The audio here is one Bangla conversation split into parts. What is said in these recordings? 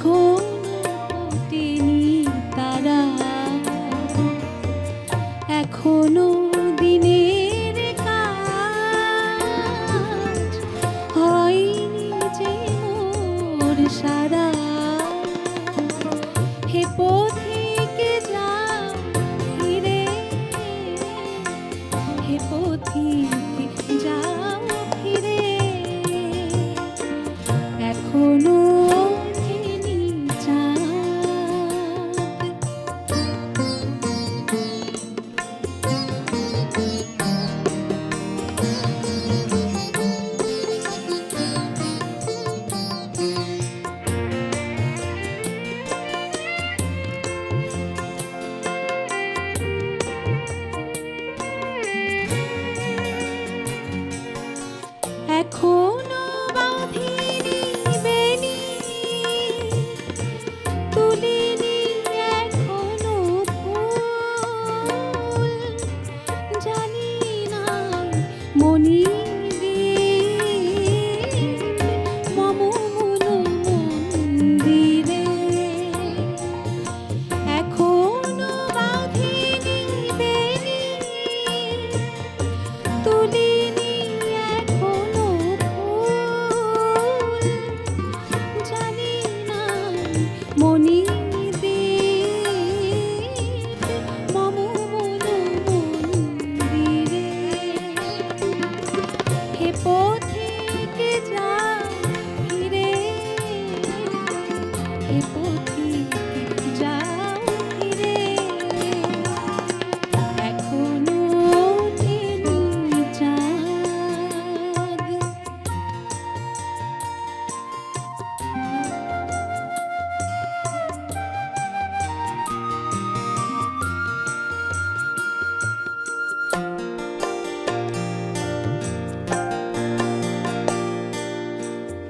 এখন তিনি তারা। এখনও দিনের কাজ হয়নি যে সারা। হে পথিকে ফিরে হে পথিকে aku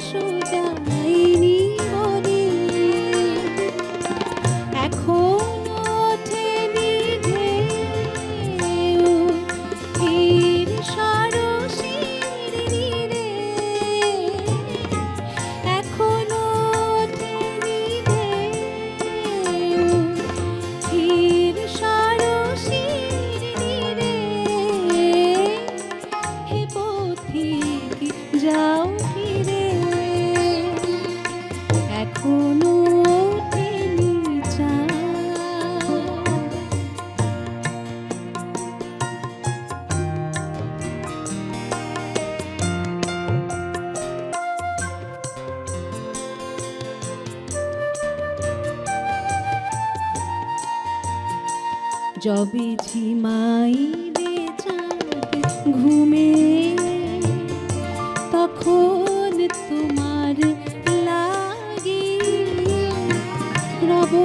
暑假 যবে ঝিমাই রে চাঁদ ঘুমে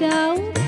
যাও